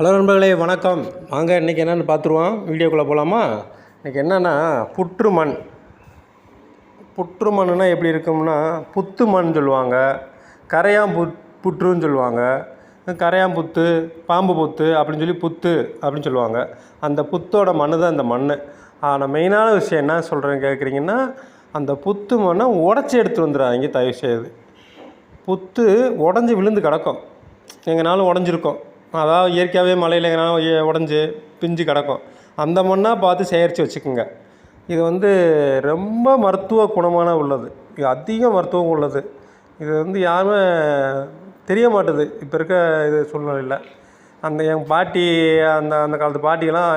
Hello நண்பர்களே வணக்கம். வாங்க இன்றைக்கி என்னென்னு பார்த்துருவோம். வீடியோக்குள்ளே போகலாமா இன்றைக்கி என்னென்னா புற்று மண் புற்று மண்ணுனால் எப்படி இருக்கும்னா புத்து மண் சொல்லுவாங்க. கரையான் புத் புற்றுன்னு சொல்லுவாங்க. கரையான் புத்து பாம்பு புத்து அப்படின்னு சொல்லி புத்து அப்படின்னு சொல்லுவாங்க. அந்த புத்தோட மண் தான் இந்த மண் ஆனால் மெயினான விஷயம் என்ன சொல்கிறேன்னு கேட்குறீங்கன்னா அந்த புத்து மண்ணை உடச்சி எடுத்து வந்துடுறாங்க தயவு செய்து புத்து உடஞ்சி விழுந்து கிடக்கும். எங்கேனாலும் உடஞ்சிருக்கும். அதாவது இயற்கையாகவே மலையில் எங்கேனா உடஞ்சி பிஞ்சு கிடக்கும். அந்த மண்ணாக பார்த்து சேகரித்து வச்சுக்கோங்க. இது வந்து ரொம்ப மருத்துவ குணமான உள்ளது. இது அதிக மருத்துவம் உள்ளது. இது வந்து யாருமே தெரிய மாட்டுது. இப்போ இருக்க இது சூழ்நிலையில். அந்த என் பாட்டி அந்த அந்த காலத்து பாட்டியெல்லாம்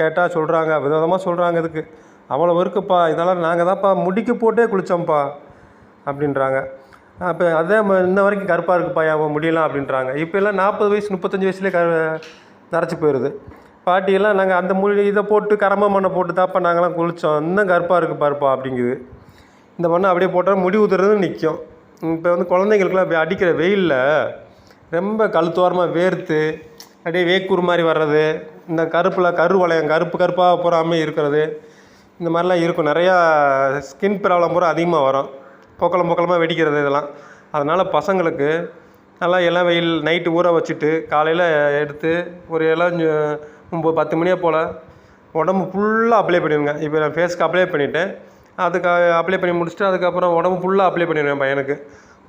கேட்டால் சொல்கிறாங்க விதவிதமாக சொல்கிறாங்க இதுக்கு. அவ்வளோ இருக்குப்பா இதெல்லாம் நாங்கள் தான்ப்பா முடிக்கு போட்டே குளித்தோம்ப்பா அப்படின்றாங்க. அப்போ அதே இன்ன வரைக்கும் கருப்பாக இருக்குப்பா அவன் முடியெல்லாம் அப்படின்றாங்க. இப்போ எல்லாம் நாற்பது வயசு முப்பத்தஞ்சு வயசுலேயே க நரைச்சி போயிடுது பாட்டியெல்லாம் நாங்கள் அந்த முடி இதை போட்டு கரம்ப மண்ணை போட்டு தாப்பா நாங்களாம் குளித்தோம் இன்னும் கருப்பாக இருக்குது பாருப்பா அப்படிங்குது. இந்த மண்ணை அப்படியே போட்டால் முடி உதிரதும் நிற்கும் இப்போ வந்து குழந்தைங்களுக்குலாம் அடிக்கிற வெயிலில் ரொம்ப கழுத்தோரமாக வேர்த்து அப்படியே வேக்கூர் மாதிரி வர்றது இந்த கருப்பில் கரு வளையம் கருப்பு கருப்பாக பூராமே இருக்கிறது இந்த மாதிரிலாம் இருக்கும். நிறையா ஸ்கின் ப்ராப்ளம் பூரா அதிகமாக வரும். பொக்களம் பொக்களமாக வெடிக்கிறது இதெல்லாம். அதனால் பசங்களுக்கு நல்லா இளம் வெயில் நைட்டு ஊற வச்சுட்டு காலையில் எடுத்து ஒரு இளஞ்சு ஒம்பது பத்து மணியாக போல் உடம்பு ஃபுல்லாக அப்ளை பண்ணிடுங்க. இப்போ நான் ஃபேஸ்க்கு அப்ளை பண்ணிவிட்டேன் அதுக்கு அப்ளை பண்ணி முடிச்சுட்டு அதுக்கப்புறம் உடம்பு ஃபுல்லாக அப்ளை பண்ணிடுவேன் பையனுக்கு.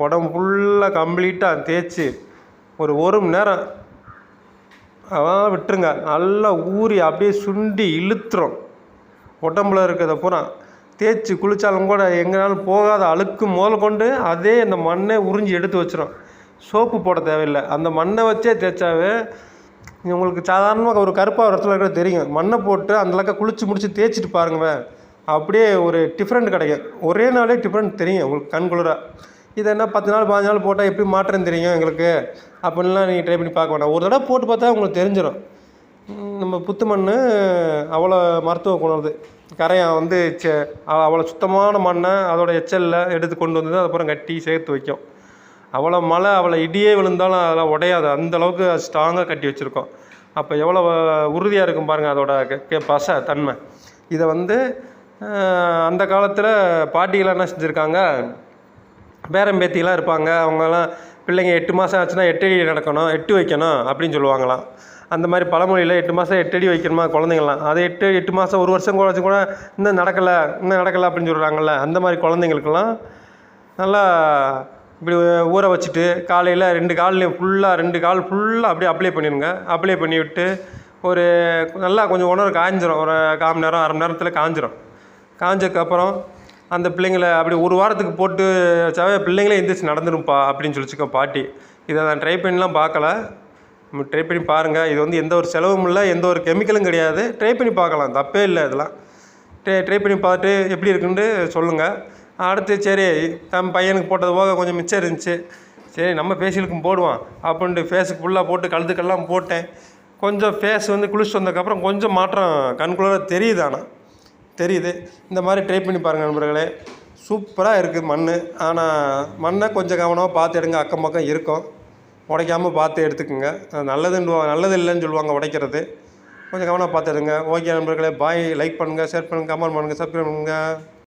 உடம்பு ஃபுல்லாக கம்ப்ளீட்டாக தேய்ச்சி ஒரு ஒரு மணி நேரம் அதான் விட்டுருங்க. நல்லா ஊறி அப்படியே சுண்டி இழுத்துரும். உடம்புல இருக்கிறத பூரா தேய்ச்சி குளித்தாலும் கூட எங்கேனாலும் போகாத அழுக்கு முதல் கொண்டு அதே அந்த மண்ணை உறிஞ்சி எடுத்து வச்சிடும் சோப்பு போட தேவையில்லை. அந்த மண்ணை வச்சே தேய்ச்சாவே உங்களுக்கு சாதாரணமாக ஒரு கருப்பாக ஒரு இடத்துல தெரியும். மண்ணை போட்டு அந்தளவுக்கு குளித்து முடித்து தேய்ச்சிட்டு பாருங்க அப்படியே ஒரு டிஃப்ரெண்ட் கிடைக்கும். ஒரே நாளே டிஃப்ரெண்ட் தெரியும் உங்களுக்கு கண் குளிராக இதை என்ன பத்து நாள் பாஞ்சு நாள் போட்டால் எப்படி மாற்றம் தெரியும் எங்களுக்கு? அப்படின்லாம் நீங்கள் ட்ரை பண்ணி பார்க்க வேண்டாம். ஒரு தடவை போட்டு பார்த்தா உங்களுக்கு தெரிஞ்சிடும் நம்ம புத்து மண் அவ்வளோ மருத்துவ குணம் அது. கரையை வந்து செ அவ்வளோ சுத்தமான மண்ணை அதோட எச்சலில் எடுத்து கொண்டு வந்து அதுக்கப்புறம் கட்டி சேர்த்து வைக்கும். அவ்வளோ மழை அவ்வளோ இடியே விழுந்தாலும் அதெல்லாம் உடையாது. அந்தளவுக்கு ஸ்ட்ராங்காக கட்டி வச்சுருக்கோம். அப்போ எவ்வளோ உறுதியாக இருக்கும் பாருங்கள் அதோட கே பசை தன்மை. இதை வந்து அந்த காலத்தில் பாட்டிகளாம் என்ன செஞ்சுருக்காங்க? பேரம் இருப்பாங்க. அவங்கெல்லாம் பிள்ளைங்க எட்டு மாதம் ஆச்சுன்னா எட்டு நடக்கணும் எட்டு வைக்கணும் அப்படின்னு சொல்லுவாங்களாம். அந்த மாதிரி பழமொழியில் எட்டு மாதம் எட்டடி வைக்கணுமா குழந்தைங்களாம் அதை எட்டு எட்டு மாதம் ஒரு வருஷம் கூட கூட இன்னும் நடக்கலை இன்னும் நடக்கலை அப்படின்னு சொல்கிறாங்கல்ல அந்த மாதிரி குழந்தைங்களுக்கெல்லாம் நல்லா இப்படி ஊற வச்சுட்டு காலையில் ரெண்டு கால்லையும் ஃபுல்லாக ரெண்டு கால் ஃபுல்லாக அப்படியே அப்ளை பண்ணிடுங்க. அப்ளை பண்ணி விட்டு ஒரு நல்லா கொஞ்சம் உணர்வு காய்ஞ்சிரும் ஒரு கால் மணி நேரம் அரை மணி நேரத்தில் காய்ஞ்சிரும் காய்ஞ்சதுக்கப்புறம் அந்த பிள்ளைங்களை அப்படி ஒரு வாரத்துக்கு போட்டு வச்சாவே பிள்ளைங்களே எந்திரிச்சு நடந்துரும்ப்பா அப்படின்னு சொல்லிச்சுக்கோ பாட்டி. இதை நான் ட்ரை பண்ணிலாம் பார்க்கல. ட்ரை பண்ணி பாருங்கள் இது வந்து எந்த ஒரு செலவும் இல்லை எந்த ஒரு கெமிக்கலும் கிடையாது. ட்ரை பண்ணி பார்க்கலாம். தப்பே இல்லை இதெல்லாம். ட்ரை ட்ரை பண்ணி பார்த்துட்டு எப்படி இருக்குன்ட்டு சொல்லுங்கள் அடுத்து சரி தம் பையனுக்கு போட்டது போக கொஞ்சம் மிச்சம் இருந்துச்சு. சரி நம்ம ஃபேஷியலுக்கும் போடுவான். அப்படின்ட்டு ஃபேஸுக்கு ஃபுல்லாக போட்டு கழுத்துக்கெல்லாம் போட்டேன். கொஞ்சம் ஃபேஸ் வந்து குளிச்சுட்டு வந்ததுக்கப்புறம் கொஞ்சம் மாற்றம் கண்குள்ளார தெரியுது ஆனால் தெரியுது. இந்த மாதிரி ட்ரை பண்ணி பாருங்கள் நண்பர்களே. சூப்பராக இருக்குது மண் ஆனால் மண்ணை கொஞ்சம் கவனமாக பார்த்து எடுங்க. அக்கம் பக்கம் இருக்கும். உடைக்காமல் பார்த்து எடுத்துக்கோங்க. நல்லதுன்னு நல்லது இல்லைன்னு சொல்லுவாங்க உடைக்கிறது. கொஞ்சம் கவனமாக பார்த்து எடுங்க. ஓகே நண்பர்களே பாய். லைக் பண்ணுங்கள் ஷேர் பண்ணுங்கள் கமெண்ட் பண்ணுங்கள் சப்ஸ்கிரைப் பண்ணுங்கள்